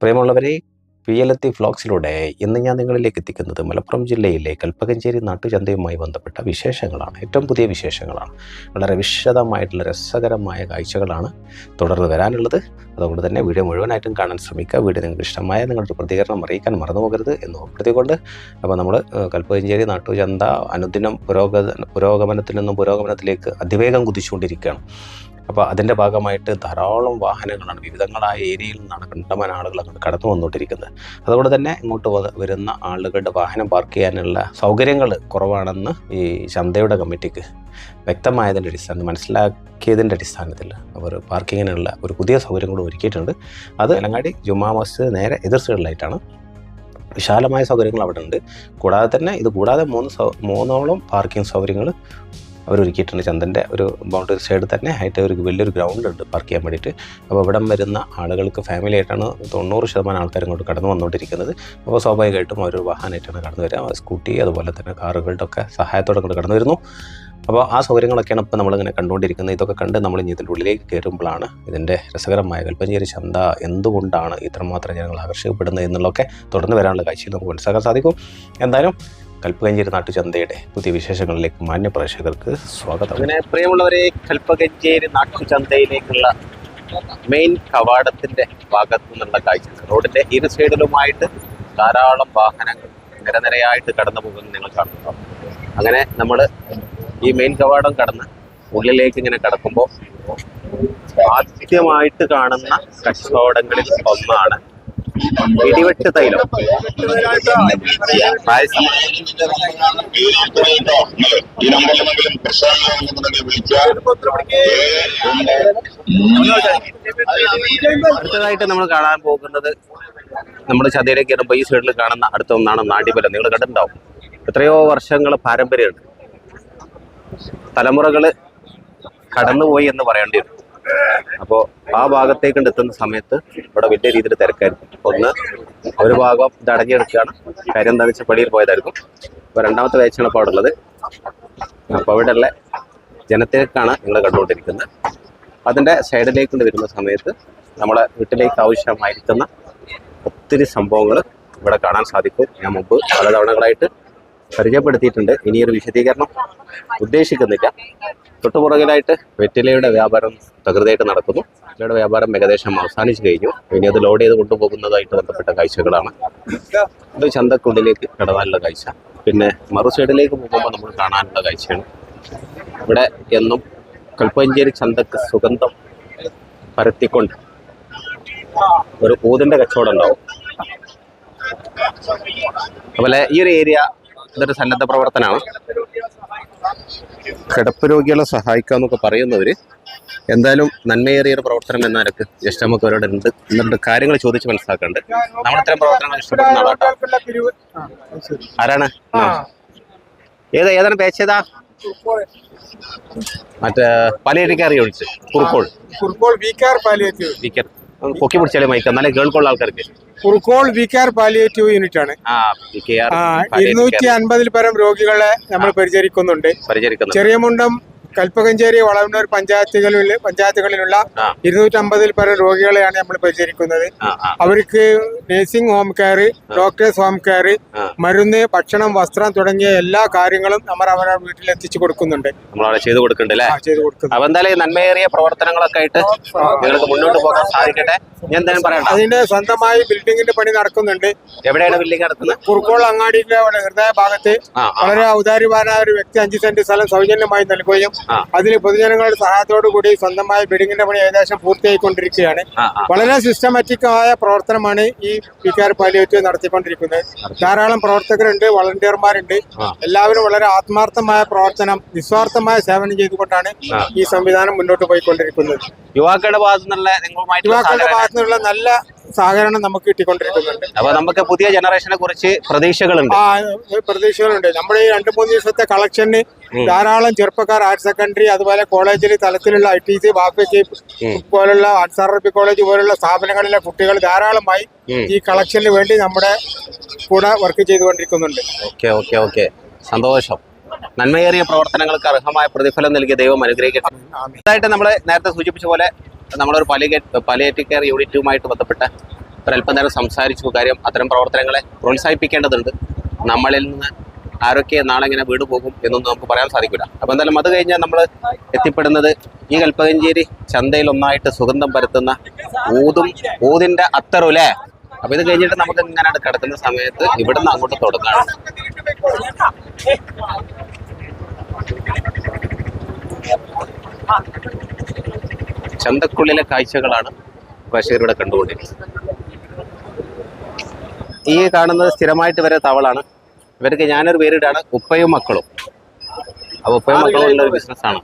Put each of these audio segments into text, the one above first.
പ്രിയമുള്ളവരെ P L എത്തി ഫ്ലോക്സിലൂടെ ഇന്ന് ഞാൻ നിങ്ങളിലേക്ക് എത്തിക്കുന്നത് മലപ്പുറം ജില്ലയിലെ കൽപ്പകഞ്ചേരി നാട്ടുചന്തയുമായി ബന്ധപ്പെട്ട വിശേഷങ്ങളാണ്. ഏറ്റവും പുതിയ വിശേഷങ്ങളാണ്. വളരെ വിശദമായിട്ടുള്ള രസകരമായ കാഴ്ചകളാണ് തുടർന്ന് വരാനുള്ളത്. അതുകൊണ്ട് തന്നെ വീഡിയോ മുഴുവനായിട്ടും കാണാൻ ശ്രമിക്കുക. വീഡിയോ നിങ്ങൾക്ക് ഇഷ്ടമായ നിങ്ങളുടെ പ്രതികരണം അറിയിക്കാൻ മറന്നു പോകരുത് എന്ന് ഓർപ്പെടുത്തിക്കൊണ്ട് അപ്പോൾ നമ്മൾ കൽപ്പകഞ്ചേരി നാട്ടുചന്ത അനുദിനം പുരോഗ പുരോഗമനത്തിൽ നിന്നും പുരോഗമനത്തിലേക്ക് അതിവേഗം കുതിച്ചുകൊണ്ടിരിക്കുകയാണ്. അപ്പോൾ അതിന്റെ ഭാഗമായിട്ട് ധാരാളം വാഹനങ്ങളാണ് വിവിധങ്ങളായ ഏരിയയിൽ നിന്നാണ് കണ്ടമാന ആളുകൾ അങ്ങോട്ട് കടന്നു വന്നുകൊണ്ടിരിക്കുന്നത് അതുകൊണ്ട് തന്നെ ഇങ്ങോട്ട് വരുന്ന ആളുകളുടെ വാഹനം പാർക്ക് ചെയ്യാനുള്ള സൗകര്യങ്ങൾ കുറവാണെന്ന് ഈ ചന്തയുടെ കമ്മിറ്റിക്ക് വ്യക്തമായതിന്റെ അടിസ്ഥാനത്തിൽ മനസ്സിലാക്കിയതിന്റെ അടിസ്ഥാനത്തിൽ അവർ പാർക്കിങ്ങിനുള്ള ഒരു പുതിയ സൗകര്യം കൂടി ഒരുക്കിയിട്ടുണ്ട്. അത് അലങ്ങാടി ജുമാ മസ്ജിദ് നേരെ എതിർ സൈഡിലായിട്ടാണ്. വിശാലമായ സൗകര്യങ്ങൾ അവിടെ ഉണ്ട് കൂടാതെ തന്നെ ഇത് കൂടാതെ മൂന്ന് മൂന്നോളം പാർക്കിംഗ് സൗകര്യങ്ങൾ അവർ ഒരുക്കിയിട്ടുണ്ട് ചന്ദന്റെ ഒരു ബൗണ്ടറി സൈഡ് തന്നെ ആയിട്ട് ഒരു വലിയൊരു ഗ്രൗണ്ട് ഉണ്ട് പാർക്ക് ചെയ്യാൻ വേണ്ടിയിട്ട്. അപ്പോൾ ഇവിടം വരുന്ന ആളുകൾക്ക് ഫാമിലി ആയിട്ടാണ് തൊണ്ണൂറ് ശതമാനം ആൾക്കാർ ഇങ്ങോട്ട് കടന്നു വന്നുകൊണ്ടിരിക്കുന്നത്. അപ്പോൾ സ്വാഭാവികമായിട്ടും അവർ വാഹനമായിട്ടാണ് കടന്നു വരിക. സ്കൂട്ടി അതുപോലെ തന്നെ കാറുകളുടെ ഒക്കെ സഹായത്തോടെ ഇങ്ങോട്ട് കടന്നു വരുന്നു. അപ്പോൾ ആ സൗകര്യങ്ങളൊക്കെയാണ് ഇപ്പോൾ നമ്മളിങ്ങനെ കണ്ടുകൊണ്ടിരിക്കുന്നത്. ഇതൊക്കെ കണ്ട് നമ്മൾ ഇനി ഇതിന്റെ ഉള്ളിലേക്ക് കയറുമ്പോഴാണ് ഇതിന്റെ രസകരമായ കൽപ്പഞ്ചേരി ചന്ത എന്തുകൊണ്ടാണ് ഇത്രമാത്രം ജനങ്ങൾ ആകർഷിക്കപ്പെടുന്നത് എന്നുള്ളതൊക്കെ തുടർന്ന് വരാനുള്ള കാഴ്ചയിൽ നമുക്ക് മനസ്സിലാക്കാൻ സാധിക്കും. എന്തായാലും കൽപ്പകഞ്ചേരി നാട്ടുചന്തയുടെ പുതിയ വിശേഷങ്ങളിലേക്ക് മാന്യ പ്രേക്ഷകർക്ക് സ്വാഗതം. അങ്ങനെ പ്രിയമുള്ളവരെ കൽപ്പകഞ്ചേരി നാട്ടുചന്തയിലേക്കുള്ള മെയിൻ കവാടത്തിന്റെ ഭാഗത്തു നിന്നുള്ള കാഴ്ച റോഡിന്റെ ഇരു സൈഡിലുമായിട്ട് ധാരാളം വാഹനങ്ങൾ നിരനിരയായിട്ട് കടന്നു പോകുന്നത് നിങ്ങൾ കാണുന്നു. അങ്ങനെ നമ്മൾ ഈ മെയിൻ കവാടം കടന്ന് ഉള്ളിലേക്ക് ഇങ്ങനെ കടക്കുമ്പോൾ ആദ്യമായിട്ട് കാണുന്ന കച്ചവടങ്ങളിൽ ഒന്നാണ് ഇടിവെട്ട് തൈലം അടുത്തതായിട്ട് നമ്മൾ കാണാൻ പോകുന്നത് നമ്മുടെ ചതയിലേക്ക് കയറുമ്പോൾ ഈ സൈഡിൽ കാണുന്ന അടുത്ത ഒന്നാണ് നാട്യബലം നിങ്ങൾ കണ്ടിട്ടുണ്ടാവും. എത്രയോ വർഷങ്ങൾ പാരമ്പര്യമുണ്ട്. തലമുറകൾ കടന്നുപോയി എന്ന് പറയേണ്ടി വരും. അപ്പോൾ ആ ഭാഗത്തേക്ക് എത്തുന്ന സമയത്ത് ഇവിടെ വലിയ രീതിയിൽ തിരക്കായിരിക്കും. ഒന്ന് ഒരു ഭാഗം ഇത് അടഞ്ഞെടുക്കുകയാണ് കാര്യം എന്താണെന്ന് വെച്ചാൽ പടിയിൽ പോയതായിരിക്കും. അപ്പോൾ രണ്ടാമത്തെ വേച്ചാണ് ഇപ്പോൾ അവിടെ ഉള്ളത്. അപ്പോൾ അവിടെയുള്ള ജനത്തേക്കാണ് നിങ്ങൾ കണ്ടുകൊണ്ടിരിക്കുന്നത്. അതിന്റെ സൈഡിലേക്ക് വരുന്ന സമയത്ത് നമ്മളെ വീട്ടിലേക്ക് ആവശ്യമായിരിക്കുന്ന ഒത്തിരി സംഭവങ്ങൾ ഇവിടെ കാണാൻ സാധിക്കും. ഞാൻ മുമ്പ് പല തവണകളായിട്ട് പരിചയപ്പെടുത്തിയിട്ടുണ്ട്. ഇനിയൊരു വിശദീകരണം ഉദ്ദേശിക്കുന്നില്ല. തൊട്ടുപുറകിലായിട്ട് വെറ്റിലയുടെ വ്യാപാരം തകൃതയായിട്ട് നടക്കുന്നു. വെറ്റിലയുടെ വ്യാപാരം ഏകദേശം അവസാനിച്ചു കഴിഞ്ഞു. ഇനി അത് ലോഡ് ചെയ്ത് കൊണ്ടുപോകുന്നതായിട്ട് ബന്ധപ്പെട്ട കാഴ്ചകളാണ്. ഇത് ചന്തക്കുള്ളിലേക്ക് കടന്നാനുള്ള കാഴ്ച. പിന്നെ മറു സൈഡിലേക്ക് പോകുമ്പോൾ നമ്മൾ കാണാനുള്ള കാഴ്ചയാണ്. ഇവിടെ എന്നും കൽപ്പഞ്ചേരി ചന്തക്ക് സുഗന്ധം പരത്തിക്കൊണ്ട് ഒരു ഊതിന്റെ കച്ചവടം ഉണ്ടാവും. അതുപോലെ ഈ ഒരു ഏരിയ ഇതൊരു സന്നദ്ധ പ്രവർത്തനമാണ്. കിടപ്പ് രോഗികളെ സഹായിക്കുക എന്നൊക്കെ പറയുന്നവർ എന്തായാലും നന്മയേറിയ ഒരു പ്രവർത്തനം എന്ന നിലയ്ക്ക് ജസ്റ്റ് നമുക്ക് അവരോട് ഉണ്ട് എന്നിട്ട് കാര്യങ്ങൾ ചോദിച്ച് മനസ്സിലാക്കുന്നുണ്ട് നമ്മൾ ഇത്തരം പ്രവർത്തനങ്ങൾ ഇഷ്ടപ്പെടുന്ന ആളാട്ടോ. ആരാണ്? ഏതാ ഏതാണ് പേച്ചേതാ മറ്റേ പലചരക്കാറി ഒഴിച്ച് കുറുക്കോൾ. കുറുക്കോൾ പാലിയേറ്റീവ് പൊക്കി പിടിച്ചാലേ മൈക്ക്. എന്നാലേ കേൾക്കുള്ള ആൾക്കാർക്ക്. Kurukkol we care palliative unit ആണ് ഇരുന്നൂറ്റി അൻപതിൽ പരം രോഗികളെ നമ്മൾ പരിചരിക്കുന്നുണ്ട്. ചെറിയ ചെറിയമുണ്ടം കൽപ്പകഞ്ചേരി വളവന്നൂർ പഞ്ചായത്തുകളിൽ പഞ്ചായത്തുകളിലുള്ള ഇരുന്നൂറ്റമ്പതിൽ പരം രോഗികളെയാണ് നമ്മൾ പരിചരിക്കുന്നത്. അവർക്ക് nursing home care doctors home care. മരുന്ന് ഭക്ഷണം വസ്ത്രം തുടങ്ങിയ എല്ലാ കാര്യങ്ങളും നമ്മൾ അവരുടെ വീട്ടിൽ എത്തിച്ചു കൊടുക്കുന്നുണ്ട്. നമ്മളവിടെ ചെയ്തു കൊടുക്കുന്നുണ്ട് ചെയ്തു കൊടുക്കുന്നു. അപ്പൊ എന്തായാലും ഈ നന്മയേറിയ പ്രവർത്തനങ്ങളൊക്കെ ആയിട്ട് നിങ്ങൾക്ക് മുന്നോട്ട് പോകാൻ സാധിക്കട്ടെ? ഞാൻ എന്തായാലും അതിന്റെ സ്വന്തമായി ബിൽഡിംഗിന്റെ പണി നടക്കുന്നുണ്ട്. എവിടെയാണ് ബിൽഡിംഗ് നടക്കുന്നത്? കുറുക്കോൾ അങ്ങാടിയുടെ ഹൃദയഭാഗത്ത് ഹൃദയ ഭാഗത്ത് വളരെ ഔദാര്യവാനായ ഒരു വ്യക്തി അഞ്ച് സെന്റ് സ്ഥലം സൗജന്യമായി നൽകുകയും ആ. അതിൽ പൊതുജനങ്ങളുടെ സഹായത്തോടു കൂടി സ്വന്തമായ ബിൽഡിങ്ങിന്റെ പണി ഏകദേശം പൂർത്തിയായിക്കൊണ്ടിരിക്കുകയാണ്. വളരെ സിസ്റ്റമാറ്റിക്കായ പ്രവർത്തനമാണ് ഈ പി കെ ആർ പാലിയേറ്റീവ് നടത്തിക്കൊണ്ടിരിക്കുന്നത് ധാരാളം പ്രവർത്തകരുണ്ട് വളണ്ടിയർമാരുണ്ട്. എല്ലാവരും വളരെ ആത്മാർത്ഥമായ പ്രവർത്തനം നിസ്വാർത്ഥമായ സേവനം ചെയ്തുകൊണ്ടാണ്. ഈ സംവിധാനം മുന്നോട്ട് പോയിക്കൊണ്ടിരിക്കുന്നത്. യുവാക്കളുടെ ഭാഗത്തുനിന്നുള്ള യുവാക്കളുടെ ഭാഗത്തുനിന്നുള്ള നല്ല സഹകരണം നമുക്ക് കിട്ടിക്കൊണ്ടിരിക്കുന്നുണ്ട്. അപ്പൊ നമുക്ക് പുതിയ ജനറേഷനെ കുറിച്ച് പ്രതീക്ഷകളുണ്ട്. ആ പ്രതീക്ഷകളുണ്ട്. നമ്മുടെ ഈ രണ്ട് മൂന്ന് ദിവസത്തെ കളക്ഷന് ധാരാളം ചെറുപ്പക്കാർ ഹയർ സെക്കൻഡറി അതുപോലെ കോളേജിൽ തലത്തിലുള്ള ഐ ടി സി ബാപ്പയ്ക്ക് പോലുള്ള അൻസാർ റബി കോളേജ് പോലുള്ള സ്ഥാപനങ്ങളിലെ കുട്ടികൾ ധാരാളമായി ഈ കളക്ഷന് വേണ്ടി നമ്മുടെ കൂടെ വർക്ക് ചെയ്തുകൊണ്ടിരിക്കുന്നുണ്ട്. Okay okay okay. സന്തോഷം. നന്മയേറിയ പ്രവർത്തനങ്ങൾക്ക് അർഹമായ പ്രതിഫലം നൽകിയ ദൈവം അനുഗ്രഹിക്കട്ടെ. അതായിട്ട് നമ്മൾ നേരത്തെ സൂചിപ്പിച്ച പോലെ നമ്മളൊരു പലിയ പലിയേറ്റീവ് കെയർ യൂണിറ്റുമായിട്ട് ബന്ധപ്പെട്ട് ഒരല്പം നേരം സംസാരിച്ചു കാര്യം അത്തരം പ്രവർത്തനങ്ങളെ പ്രോത്സാഹിപ്പിക്കേണ്ടതുണ്ട്. നമ്മളിൽ നിന്ന് ആരൊക്കെ നാളെ ഇങ്ങനെ വീട് പോകും എന്നൊന്നും നമുക്ക് പറയാൻ സാധിക്കില്ല. അപ്പോൾ എന്തായാലും അത് കഴിഞ്ഞാൽ നമ്മൾ എത്തിപ്പെടുന്നത് ഈ കൽപ്പകഞ്ചേരി ചന്തയിൽ ഒന്നായിട്ട് സുഗന്ധം പരത്തുന്ന ഊതും ഊതിന്റെ അത്തറുലേ അപ്പം അപ്പോൾ ഇത് കഴിഞ്ഞിട്ട് നമുക്ക് ഇങ്ങനെ കിടക്കുന്ന സമയത്ത് ഇവിടുന്ന് അങ്ങോട്ട് തുടങ്ങാണ് ചന്തക്കുള്ളിലെ കാഴ്ചകളാണ് ബഷീറിവിടെ കണ്ടുകൊണ്ടിരിക്കുന്നത്. ഈ കാണുന്നത് സ്ഥിരമായിട്ട് വരെ തവളാണ്. ഇവർക്ക് ഞാനൊരു പേരിടാണ് ഉപ്പയും മക്കളും. അപ്പോൾ ഉപ്പയും മക്കളും ഉള്ള ഒരു ബിസിനസ്സാണ്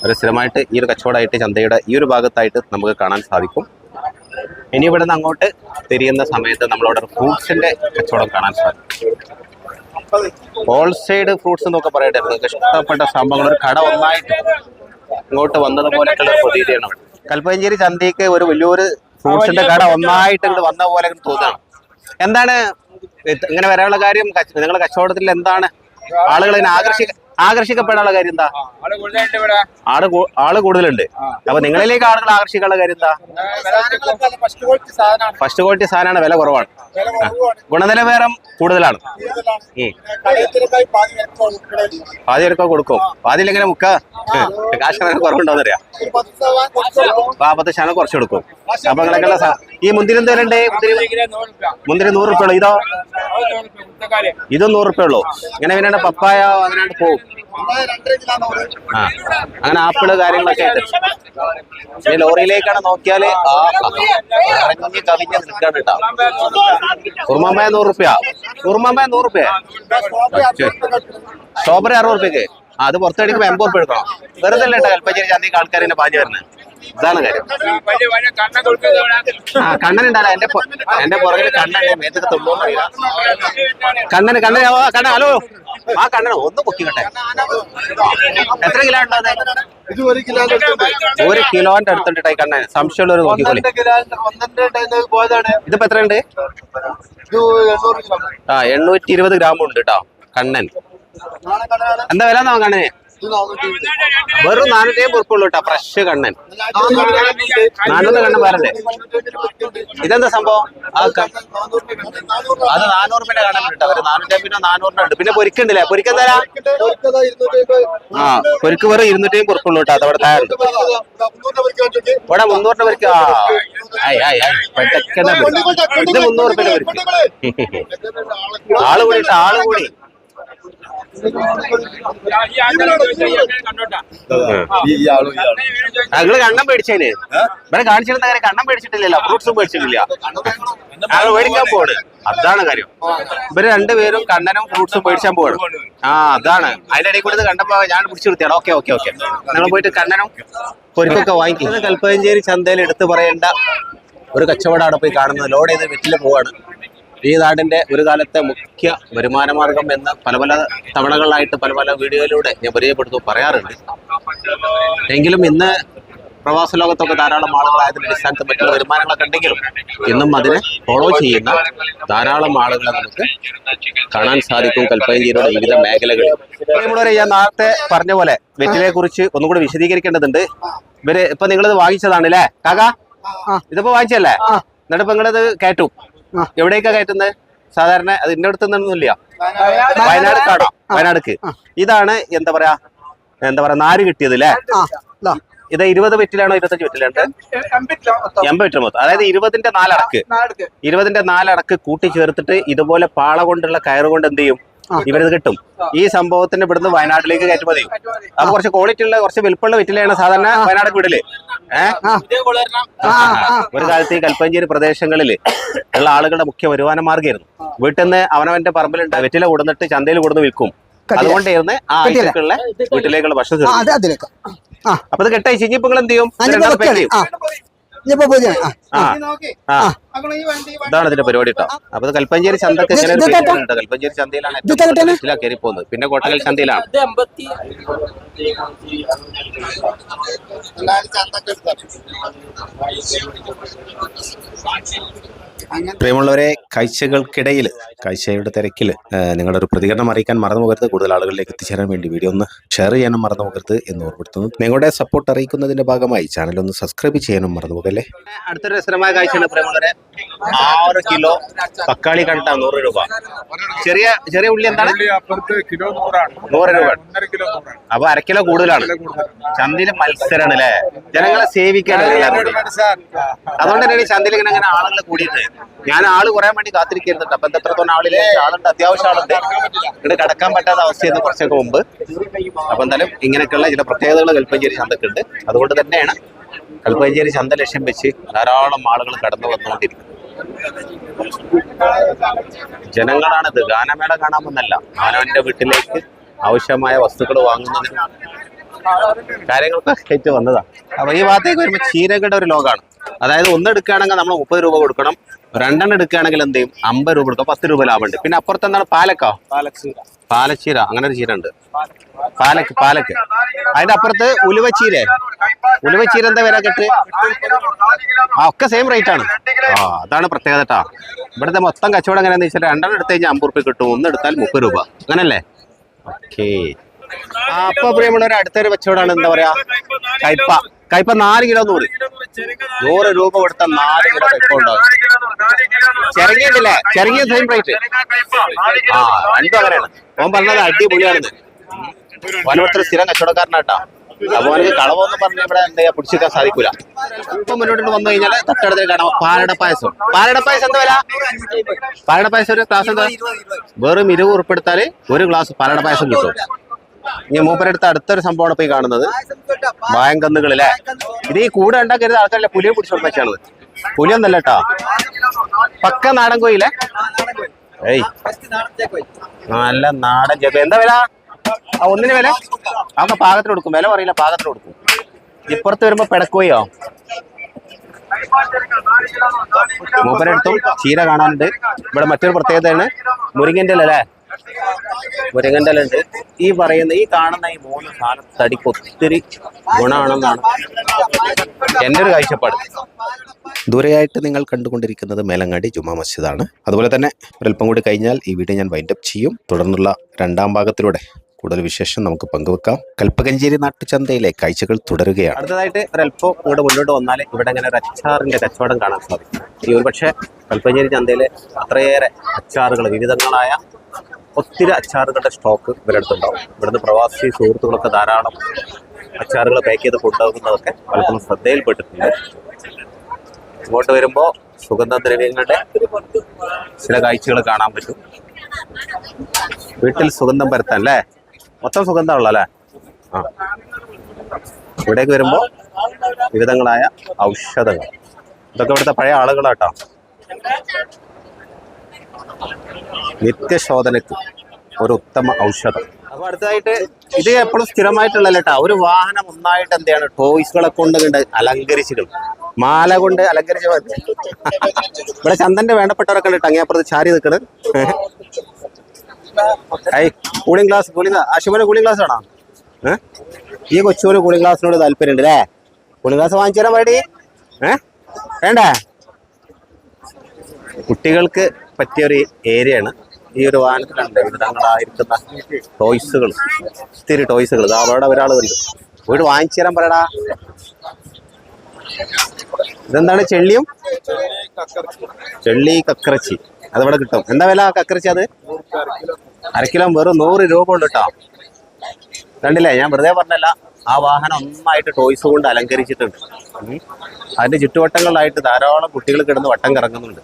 അവർ സ്ഥിരമായിട്ട് ഈ ഒരു കച്ചവടമായിട്ട് ചന്തയുടെ ഈ ഒരു ഭാഗത്തായിട്ട് നമുക്ക് കാണാൻ സാധിക്കും. ഇനി ഇവിടെ നിന്ന് അങ്ങോട്ട് തിരിയുന്ന സമയത്ത് നമ്മളവിടെ ഫ്രൂട്ട്സിന്റെ കച്ചവടം കാണാൻ സാധിക്കും. ഹോൾസെയിൽ ഫ്രൂട്ട്സ് എന്നൊക്കെ പറയട്ടെ. ഇഷ്ടപ്പെട്ട സംഭവങ്ങൾ. ഒരു കട ഒന്നായിട്ട് ഇങ്ങോട്ട് ഒരു പ്രതീതിയാണ്. കൽപ്പഞ്ചേരി ചന്തയ്ക്ക് ഒരു വലിയൊരു ഫ്രൂട്ട്സിന്റെ കട ഒന്നായിട്ട് ഇങ്ങോട്ട് വന്ന പോലെ തോന്നുകയാണ്. എന്താണ്? ഇങ്ങനെ വരാനുള്ള കാര്യം നിങ്ങളുടെ കച്ചവടത്തിൽ എന്താണ്? ആളുകളെ ഇതിനെ ആകർഷിക്ക ആകർഷിക്കപ്പെടാനുള്ള കാര്യം എന്താ? ആൾ ആൾ ആൾ കൂടുതലുണ്ട്. അപ്പൊ നിങ്ങളിലേക്ക് ആളുകൾ ആകർഷിക്കാനുള്ള കാര്യം എന്താ? ഫസ്റ്റ് ക്വാളിറ്റി സാധനമാണ്. ഫസ്റ്റ് ക്വാളിറ്റി സാധനമാണ് വില കുറവാണ്. ഗുണനിലവാരം കൂടുതലാണ്. പാതി എടുക്കോ എടുക്കാൻ കൊടുക്കും. പാതിയിൽ എങ്ങനെ മുക്ക കാശ് അങ്ങനെ കുറവുണ്ടോന്ന് അറിയാം. ആ പത്ത് ശതമാനം കുറച്ച് കൊടുക്കും. അപ്പൊ ഈ മുന്തിരി എന്തേലുണ്ട് മുന്തിരി നൂറ് രൂപ. മുന്തിരി നൂറ് റുപ്യ ഇതോ? അത് നൂറ് റുപ്യ ഉള്ളൂ ഇങ്ങനെ പിന്നെ പപ്പായ അതിനാണ്ട് പോവും. ആ അങ്ങനെ ആപ്പിൾ കാര്യങ്ങളൊക്കെ ആയിട്ട്. ഈ ലോറിയിലേക്കാണ് നോക്കിയാൽ ആ കവിഞ്ഞ് നിൽക്കാണ് കേട്ടോ. കുറുമാമ്പയ നൂറ് റുപ്യ കുറുമാമ്പയ നൂറ് റുപ്യ സ്ട്രോബെറി അറുപത് റുപ്യക്ക്. അത് പുറത്തെടുക്കുമ്പോൾ എൺപത് റുപ്യ എടുക്കണം. വെറുതെ അല്ലേ കേട്ടോ കൽപ്പഞ്ചേരി ചന്തയ്ക്ക് ആൾക്കാർ എന്നെ പാഞ്ഞു വരുന്നത് ഇതാണ് കാര്യം. ആ കണ്ണൻ ഉണ്ടല്ലോ എന്റെ എന്റെ പുറകിൽ കണ്ണൻ മേത്തൊക്കെ തുള്ളൂന്ന് അറിയില്ല. കണ്ണന് കണ്ണൻ ആ, കണ്ണൻ ഹലോ. ആ കണ്ണൻ ഒന്ന് പൊക്കിക്കട്ടെ. എത്ര കിലോ ഉണ്ടോ അതെ? ഒരു കിലോ ഒരു കിലോന്റെ അടുത്തുണ്ടായി കണ്ണൻ. സംശയമുള്ള ഒരു നോക്കിക്കോളി. ഇതിപ്പോ എത്രയുണ്ട്? ഉണ്ട് ആ എണ്ണൂറ്റി ഇരുപത് ഗ്രാം ഉണ്ട് കേട്ടോ കണ്ണൻ എന്താ വില എന്നാ വെറും നാനൂറ്റി അമ്പത് ഉറുപ്പുള്ളൂ കേട്ടോ ഫ്രഷ് കണ്ണൻ. നാനൂറ് കണ്ണൻ വരണ്ടേ ഇതെന്താ സംഭവം? അത് നാനൂറ് പിന്നെ കണ്ണൻ കേട്ടോ അവർ നാനൂറ്റി അമ്പതിനോ നാനൂറിന് ഉണ്ട്. പിന്നെ പൊരിക്കുണ്ടല്ലേ പൊരിക്ക തരാ. ആ പൊരിക്ക് വെറും ഇരുന്നൂറ്റി അമ്പത് ഉറുപ്പുള്ളൂ കേട്ടോ അതവിടെ താഴെ. ഇവിടെ മുന്നൂറിന്റെ പൊരിക്ക് ആ മുന്നൂറ് പിന്നെ പൊരിക്ക്. ആൾ കൂടി ആൾ കൂടി. ഞങ്ങൾ കണ്ണം പേടിച്ചേന്. ഇവിടെ കാണിച്ചിരുന്ന കാര്യം? കണ്ണം പേടിച്ചിട്ടില്ലല്ലോ. ഫ്രൂട്ട്സും പേടിച്ചിട്ടില്ല. ഞങ്ങൾ മേടിക്കാൻ പോണ് അതാണ് കാര്യം. ഇവർ രണ്ടുപേരും കണ്ണനും ഫ്രൂട്ട്സും മേടിച്ചാൻ പോവാണ്. ആ അതാണ്. അതിന്റെ ഇടയിൽ കൂടി കണ്ടപ്പോ ഞാൻ പിടിച്ചു നിർത്തിയാണ് ഓക്കെ ഓക്കെ ഓക്കെ. ഞങ്ങൾ പോയിട്ട് കണ്ണനും പൊരിക്കൊക്കെ വാങ്ങിക്കും. കൽപ്പഞ്ചേരി ചന്തയിൽ എടുത്തു പറയേണ്ട ഒരു കച്ചവടമാണ് പോയി കാണുന്നത്. ലോഡ് ചെയ്ത് വെറ്റിൽ പോവാണ്. ഈ നാടിന്റെ ഒരു കാലത്തെ മുഖ്യ വരുമാനമാർഗം എന്ന് പല പല തവണകളായിട്ട് പല പല വീഡിയോയിലൂടെ ഞാൻ പരിചയപ്പെടുത്തു പറയാറുണ്ട്. എങ്കിലും ഇന്ന് പ്രവാസ ലോകത്തൊക്കെ ധാരാളം ആളുകളായതിന്റെ അടിസ്ഥാനത്തിൽ മറ്റുള്ള വരുമാനങ്ങളൊക്കെ ഉണ്ടെങ്കിലും ഇന്നും അതിനെ ഫോളോ ചെയ്യുന്ന ധാരാളം ആളുകളെ നമുക്ക് കാണാൻ സാധിക്കും കൽപ്പകഞ്ചേരിയുടെ വിവിധ മേഖലകളിൽ. പ്രിയമുള്ളവരെ ഞാൻ നേരത്തെ പറഞ്ഞ പോലെ വെറ്റിലെ കുറിച്ച് ഒന്നും കൂടി വിശദീകരിക്കേണ്ടതുണ്ട്. ഇവർ ഇപ്പൊ നിങ്ങളിത് വാങ്ങിച്ചതാണ് അല്ലേ കാക്ക ഇതിപ്പോ വാങ്ങിച്ചല്ലേ എന്നിട്ട് ഇപ്പൊ നിങ്ങളിത് കയറ്റും എവിടേക്കാ കയറ്റുന്നത് സാധാരണ അത് അടുത്ത് നിന്നൊന്നുമില്ല വയനാട് കാടാ. വയനാടുക്ക് ഇതാണ് എന്താ പറയാ എന്താ പറയാ നാര് കിട്ടിയത് അല്ലേ ഇത്. ഇരുപത് വെറ്റിലാണോ ഇരുപത്തഞ്ച് വെറ്റിലുണ്ട് എൺപത് വെറ്റിൽ മൊത്തം. അതായത് ഇരുപതിന്റെ നാലടക്ക്. ഇരുപതിന്റെ നാലടക്ക് കൂട്ടി ചേർത്തിട്ട് ഇതുപോലെ പാള കൊണ്ടുള്ള കയറ് കൊണ്ട് എന്ത് ചെയ്യും? ഇവരിത് കിട്ടും. ഈ സംഭവത്തിന് ഇവിടുന്ന് വയനാട്ടിലേക്ക് കയറ്റുമതി അപ്പൊ കുറച്ച് ക്വാളിറ്റി ഉള്ള കുറച്ച് വലിപ്പമുള്ള വെറ്റിലയാണ് സാധാരണ വയനാട് വിടൽ ഒരു കാലത്ത് ഈ കൽപ്പഞ്ചേരി പ്രദേശങ്ങളിൽ ഉള്ള ആളുകളുടെ മുഖ്യ വരുമാന മാർഗമായിരുന്നു വീട്ടിൽ നിന്ന് അവനവന്റെ പറമ്പിലുണ്ട് വെറ്റില കൊടുന്നിട്ട് ചന്തയിൽ കൊടുന്ന് വിൽക്കും. അതുകൊണ്ടായിരുന്നു ആ ആഴ്ചക്കുള്ള വീട്ടിലേക്കുള്ള ഭക്ഷണം അപ്പൊ ഇത് കെട്ടയച്ച് ഇനിയിപ്പോ നിങ്ങൾ എന്ത് ചെയ്യും. ആ. ഇതാണ് ഇതിന്റെ പരിപാടി കേട്ടോ അപ്പൊ ഇത് കൽപ്പഞ്ചേരി ചന്തക്ക് ഇങ്ങനെ ഒരു ഉണ്ട്. കൽപ്പഞ്ചേരി ചന്തയിലാണ്? കയറി പോകുന്നത് പിന്നെ കോട്ടകൽ ചന്തയിലാണ്. പ്രിയമുള്ളവരെ കാഴ്ചകൾക്കിടയിൽ കാഴ്ചയുടെ തിരക്കിൽ നിങ്ങളുടെ ഒരു പ്രതികരണം അറിയിക്കാൻ മറന്നു പോകരുത് കൂടുതൽ ആളുകളിലേക്ക് എത്തിച്ചേരാൻ വേണ്ടി വീഡിയോ ഒന്ന് ഷെയർ ചെയ്യാനും മറന്നു പോകരുത് എന്ന് ഓർപ്പെടുത്തുന്നു നിങ്ങളുടെ സപ്പോർട്ട് അറിയിക്കുന്നതിന്റെ ഭാഗമായി ചാനൽ ഒന്ന് സബ്സ്ക്രൈബ് ചെയ്യാനും മറന്നു പോകല്ലേ അടുത്തൊരു രസകരമായ കാഴ്ചയാണ് പ്രിയമുള്ളവരെ ആറ് കിലോ തക്കാളി കണ്ട നൂറ് രൂപ. ചെറിയ ചെറിയ ഉള്ളി എന്താണ്? അപ്പുറത്ത് കിലോ നൂറാണ്. നൂറ് രൂപ. അപ്പൊ അര കിലോ കൂടുതലാണ്. ചന്തയിലെ മത്സരമാണ് അല്ലേ? ജനങ്ങളെ സേവിക്കാൻ അതുകൊണ്ട് തന്നെയാണ് ഈ ചന്തയിൽ ഇങ്ങനെ അങ്ങനെ ആളുകൾ കൂടിയിട്ട് ഞാൻ ആൾ കുറയാൻ വേണ്ടി കാത്തിരിക്കുന്നുണ്ട്. അപ്പൊ എത്രത്തോളം ആളില്ല ആളുണ്ട് അത്യാവശ്യം ആളുണ്ട്. ഇവിടെ കടക്കാൻ പറ്റാത്ത അവസ്ഥയായിരുന്നു കുറച്ചൊക്കെ മുമ്പ്. അപ്പൊ എന്തായാലും ഇങ്ങനെയൊക്കെയുള്ള ചില പ്രത്യേകതകൾ കൽപ്പഞ്ചേരി ചന്തക്കുണ്ട്. അതുകൊണ്ട് തന്നെയാണ് കൽപ്പഞ്ചേരി ചന്ത ലക്ഷ്യം വെച്ച് ധാരാളം ആളുകൾ കടന്നു വന്നുകൊണ്ടിരിക്കുന്നത്. ജനങ്ങളാണിത്. ഗാനമേള കാണാമെന്നല്ല. അവനവന്റെ വീട്ടിലേക്ക് ആവശ്യമായ വസ്തുക്കൾ വാങ്ങുന്നതിന് കാര്യങ്ങളൊക്കെ ഏറ്റവും വന്നതാ. അപ്പൊ ഈ ഭാഗത്തേക്ക് വരുമ്പോൾ ചീരകളുടെ ഒരു ലോകമാണ് അതായത് ഒന്ന് എടുക്കുകയാണെങ്കിൽ നമ്മൾ മുപ്പത് രൂപ കൊടുക്കണം. രണ്ടെണ്ണം എടുക്കുകയാണെങ്കിൽ എന്ത് ചെയ്യും? അമ്പത് രൂപ കൊടുക്കാം. പത്ത് രൂപ ലാഭമുണ്ട്. പിന്നെ അപ്പുറത്ത് എന്താണ്? പാലക്കോ? പാലച്ചീര അങ്ങനെ ഒരു ചീര ഉണ്ട് പാലക്ക് പാലക്ക്. അതിന്റെ അപ്പുറത്ത് ഉലുവച്ചീര. ഉലുവച്ചീര എന്താ വില കെട്ട് ആ ഒക്കെ സെയിം റേറ്റ് ആണ്. ആ അതാണ് പ്രത്യേകത കേട്ടാ ഇവിടുത്തെ മൊത്തം കച്ചവടം എങ്ങനെയാന്ന് വെച്ചാൽ രണ്ടെണ്ണം എടുത്തു കഴിഞ്ഞാൽ അമ്പത് റുപ്യ കിട്ടും. ഒന്ന് എടുത്താൽ മുപ്പത് രൂപ. അങ്ങനല്ലേ? ഓക്കേ. അപ്പൊ പ്രിയമുള്ളവർ അടുത്തൊരു കച്ചവടമാണ് എന്താ പറയാ? കയ്പ കയ്പ നാല് കിലോ നൂറ് നൂറ് രൂപ കൊടുത്ത നാല് കിലോ കയ്പ ഉണ്ടാവും ചെറങ്ങിയിട്ടില്ലേ ചെറുങ്ങിയ സെയിം റേറ്റ് ആ രണ്ടും അങ്ങനെയാണ്. ഓൻ പറഞ്ഞത് അടിപൊളിയാണ് ഓനോടത്തൊരു സ്ഥിരം കച്ചവടക്കാരനാട്ടാ. അപ്പൊ എനിക്ക് കളവെന്ന് പറഞ്ഞ ഇവിടെ എന്താ പിടിച്ചെടുക്കാൻ സാധിക്കൂല. ഇപ്പൊ മുന്നോട്ട് വന്നു കഴിഞ്ഞാൽ തൊട്ടടുത്ത് കാണാം. പാലട പായസം. പാലട പായസം എന്താ വില? പാലട പായസം ഒരു ഗ്ലാസ് എന്താ? വെറും ഇരുപത് ഉറുപ്പെടുത്താൽ ഒരു ഗ്ലാസ് പാലട പായസം കിട്ടും. ഇനി മൂപ്പരടുത്ത് അടുത്തൊരു സംഭവമാണ് ഈ കാണുന്നത്. വായങ്കന്നുകളിലെ. ഇത് ഈ കൂടെ ഉണ്ടാക്കരുത് ആൾക്കാരല്ലേ പുലിയെ പിടിച്ചോണ്ട് വെച്ചാണ് പുലിയൊന്നല്ല കേട്ടോ. പക്ക നാടൻ കോയിലേ ഏയ്. നല്ല നാടൻ ചേപ്പ്. എന്താ വില? ആ ഒന്നിന് വില? അതൊക്കെ പാകത്തിന് കൊടുക്കും. വില പറയില്ല പാകത്തിന് കൊടുക്കും. ഇപ്പുറത്ത് വരുമ്പോ പെടക്കോയോ മൂപ്പരടുത്തും ചീര കാണാനുണ്ട്. ഇവിടെ മറ്റൊരു പ്രത്യേകതയാണ് മുരിങ്ങന്റെ അല്ലേ? മുരിങ്ങന്റെ ഉണ്ട് ഈ പറയുന്ന ഈ കാണുന്ന ഈ മൂന്ന് സാധനം തടിക്ക് ഒത്തിരി ഗുണമാണെന്നാണ് എന്റെ ഒരു കാഴ്ചപ്പാട്. ദൂരെയായിട്ട് നിങ്ങൾ കണ്ടുകൊണ്ടിരിക്കുന്നത് മേലങ്ങാടി ജുമാ മസ്ജിദാണ്. അതുപോലെ തന്നെ ഒരല്പം കൂടി കഴിഞ്ഞാൽ ഈ വീഡിയോ ഞാൻ വൈൻഡപ്പ് ചെയ്യും. തുടർന്നുള്ള രണ്ടാം ഭാഗത്തിലൂടെ കൂടുതൽ വിശേഷം നമുക്ക് പങ്കുവെക്കാം. കൽപ്പകഞ്ചേരി നാട്ടുചന്തയിലെ കാഴ്ചകൾ തുടരുകയാണ്. അടുത്തതായിട്ട് ഒരല്പം ഇവിടെ മുന്നോട്ട് വന്നാൽ ഇവിടെ അങ്ങനെ ഒരു അച്ചാറിന്റെ കച്ചവടം കാണാൻ സാധിക്കും. ഈ ഒരു പക്ഷേ കൽപ്പകഞ്ചേരി ചന്തയിലെ അത്രയേറെ അച്ചാറുകൾ വിവിധങ്ങളായ ഒത്തിരി അച്ചാറുകളുടെ സ്റ്റോക്ക് ഇവരടുത്തുണ്ടാവും ഇവിടുന്ന് പ്രവാസി സുഹൃത്തുക്കളൊക്കെ ധാരാളം അച്ചാറുകൾ പാക്ക് ചെയ്ത് കൊണ്ടുപോകുന്നതൊക്കെ പലപ്പോഴും ശ്രദ്ധയിൽപ്പെട്ടിട്ടുണ്ട്. ഇങ്ങോട്ട് വരുമ്പോൾ സുഗന്ധദ്രവ്യങ്ങളുടെ ചില കാഴ്ചകൾ കാണാൻ പറ്റും. വീട്ടിൽ സുഗന്ധം പരത്താൻ അല്ലേ മൊത്തം സുഗന്ധമുള്ള അല്ലേ ആ. ഇവിടേക്ക് വരുമ്പോൾ വിവിധങ്ങളായ ഔഷധങ്ങൾ. ഇതൊക്കെ ഇവിടുത്തെ പഴയ ആളുകളാട്ടോ. നിത്യശോധനക്ക് ഒരു ഉത്തമ ഔഷധം. അപ്പൊ അടുത്തതായിട്ട് ഇത് എപ്പോഴും സ്ഥിരമായിട്ടുള്ള കേട്ടാ ഒരു വാഹനം ഒന്നായിട്ട് എന്താണ്? ടോയ്സുകളെ കൊണ്ട് കണ്ട് അലങ്കരിച്ചുകൾ മാല കൊണ്ട് അലങ്കരിച്ച. ഇവിടെ ചന്ദന്റെ വേണ്ടപ്പെട്ടവരൊക്കെ ഉണ്ട് അങ്ങേപ്പുറത്ത് ചാരി നിൽക്കണ് ഐ കൂളിംഗ് ഗ്ലാസ് കൂളിംഗ് അശുഭന് കൂളിംഗ് ഗ്ലാസ് വേണോ ഈ കൊച്ചുവിന് കൂളിംഗ് ഗ്ലാസിനോട് താല്പര്യമുണ്ട് അല്ലേ കൂളിംഗ് ഗ്ലാസ് വാങ്ങിച്ചു തരാൻ ഏഹ് വേണ്ടേ? കുട്ടികൾക്ക് പറ്റിയ ഒരു ഏരിയയാണ്. ഈ ഒരു വാഹനത്തിലുണ്ട് വിവിധങ്ങളായിരിക്കുന്ന ടോയ്സുകൾ ഒത്തിരി ടോയ്സുകൾ. അവിടെ ഒരാൾ ഉണ്ട് വീട് വാങ്ങിച്ചു തരാൻ പറയടാ. ഇതെന്താണ് ചെള്ളിയും? ചെള്ളി കക്കറച്ചി. അതവിടെ കിട്ടും. എന്താ വില കക്കറച്ചി അത്? അര കിലോ വെറും നൂറ് രൂപ ഉണ്ട് കേട്ടോ. കണ്ടില്ലേ? ഞാൻ വെറുതെ പറഞ്ഞല്ല. ആ വാഹനം ഒന്നായിട്ട് ടോയ്സ് കൊണ്ട് അലങ്കരിച്ചിട്ടുണ്ട്. അതിന്റെ ചുറ്റുവട്ടങ്ങളിലായിട്ട് ധാരാളം കുട്ടികൾ കിടന്ന് വട്ടം കറങ്ങുന്നുണ്ട്.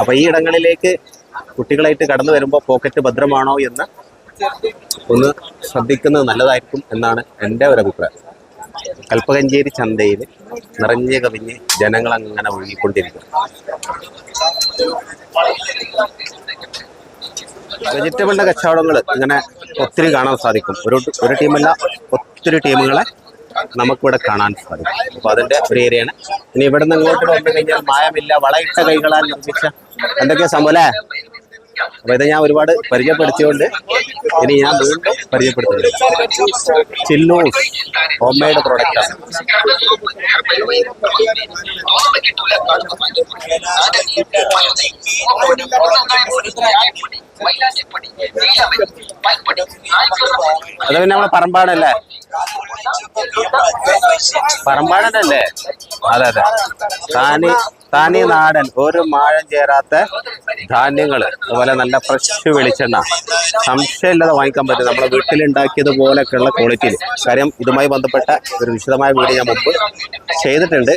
അപ്പൊ ഈ ഇടങ്ങളിലേക്ക് കുട്ടികളായിട്ട് കടന്നു വരുമ്പോൾ പോക്കറ്റ് ഭദ്രമാണോ എന്ന് ഒന്ന് ശ്രദ്ധിക്കുന്നത് നല്ലതായിരിക്കും എന്നാണ് എന്റെ ഒരു അഭിപ്രായം. കൽപ്പകഞ്ചേരി ചന്തയിൽ നിറഞ്ഞു കവിഞ്ഞ് ജനങ്ങൾ അങ്ങനെ ഒഴുകിക്കൊണ്ടിരിക്കും വെജിറ്റബിളിന്റെ കച്ചവടങ്ങൾ ഇങ്ങനെ ഒത്തിരി കാണാൻ സാധിക്കും. ഒരു ഒരു ടീമല്ല ഒത്തിരി ടീമുകളെ നമുക്കിവിടെ കാണാൻ സാധിക്കും. അപ്പോൾ അതിന്റെ ഒരു ഏരിയയാണ്. ഇനി ഇവിടെ നിന്ന് ഇങ്ങോട്ട് വന്നു കഴിഞ്ഞാൽ മായമില്ല വളയിട്ട കൈകളാൽ നിർമ്മിച്ച എന്തൊക്കെയാ സംഭവം അപ്പൊ ഇത് ഞാൻ ഒരുപാട് പരിചയപ്പെടുത്തിയോണ്ട് ഇനി ഞാൻ വീണ്ടും പരിചയപ്പെടുത്തുന്നില്ല. ചില്ലൂസ് ഹോം മെയ്ഡ് പ്രോഡക്റ്റ് ആണ് അത് പിന്നെ നമ്മളെ പറമ്പാടല്ലേ? പറമ്പാടനല്ലേ അതെ അതെ. താനി താനി നാടൻ ഒരു മാഴം ചേരാത്ത ധാന്യങ്ങൾ അതുപോലെ നല്ല ഫ്രഷ് വെളിച്ചെണ്ണ. സംശയമില്ലാതെ വാങ്ങിക്കാൻ പറ്റും. നമ്മളെ വീട്ടിലുണ്ടാക്കിയതുപോലൊക്കെയുള്ള ക്വാളിറ്റിയിൽ കാര്യം ഇതുമായി ബന്ധപ്പെട്ട ഒരു വിശദമായ വീഡിയോ ഞാൻ മുമ്പ് ചെയ്തിട്ടുണ്ട്.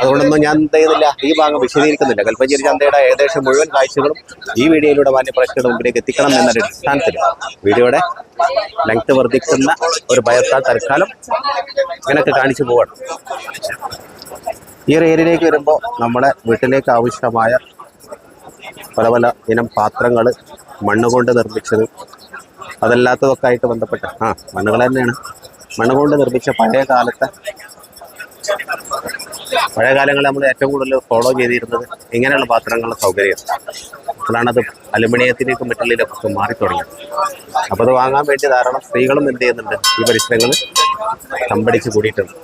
അതുകൊണ്ടൊന്നും ഞാൻ എന്ത് ചെയ്യുന്നില്ല ഈ ഭാഗം വിശദീകരിക്കുന്നില്ല. കൽപ്പഞ്ചേരി ചന്തയുടെ ഏകദേശം മുഴുവൻ കാഴ്ചകളും ഈ വീഡിയോയിലൂടെ മാന്യപ്രേക്ഷകരുടെ മുമ്പിലേക്ക് എത്തിക്കണം എന്നൊരു അടിസ്ഥാനത്തിൽ വീഡിയോയുടെ ലെങ്ത് വർദ്ധിക്കുന്ന ഒരു ഭയത്താൽ തൽക്കാലം ഇങ്ങനെയൊക്കെ കാണിച്ചു പോകണം ഈ ഏരിയയിലേക്ക് വരുമ്പോൾ നമ്മുടെ വീട്ടിലേക്ക് ആവശ്യമായ പല പല ഇനം പാത്രങ്ങൾ മണ്ണ് കൊണ്ട് നിർമ്മിച്ചത്. അതല്ലാത്തതൊക്കെ ആയിട്ട് ബന്ധപ്പെട്ട ആ മണ്ണുകൾ തന്നെയാണ്. മണ്ണ് കൊണ്ട് നിർമ്മിച്ച പഴയ കാലത്തെ പഴയ കാലങ്ങളിൽ നമ്മൾ ഏറ്റവും കൂടുതൽ ഫോളോ ചെയ്തിരുന്നത് ഇങ്ങനെയുള്ള പാത്രങ്ങളുടെ സൗകര്യം. അപ്പോഴാണത് അലുമിനിയത്തിലേക്കും മെറ്റലിലേക്കൊക്കെ മാറി തുടങ്ങി അപ്പോൾ അത് വാങ്ങാൻ വേണ്ടി ധാരാളം സ്ത്രീകളും എന്ത് ചെയ്യുന്നുണ്ട്? ഈ പരിസരങ്ങൾ സംഭടിച്ച് കൂടിയിട്ടുണ്ട്.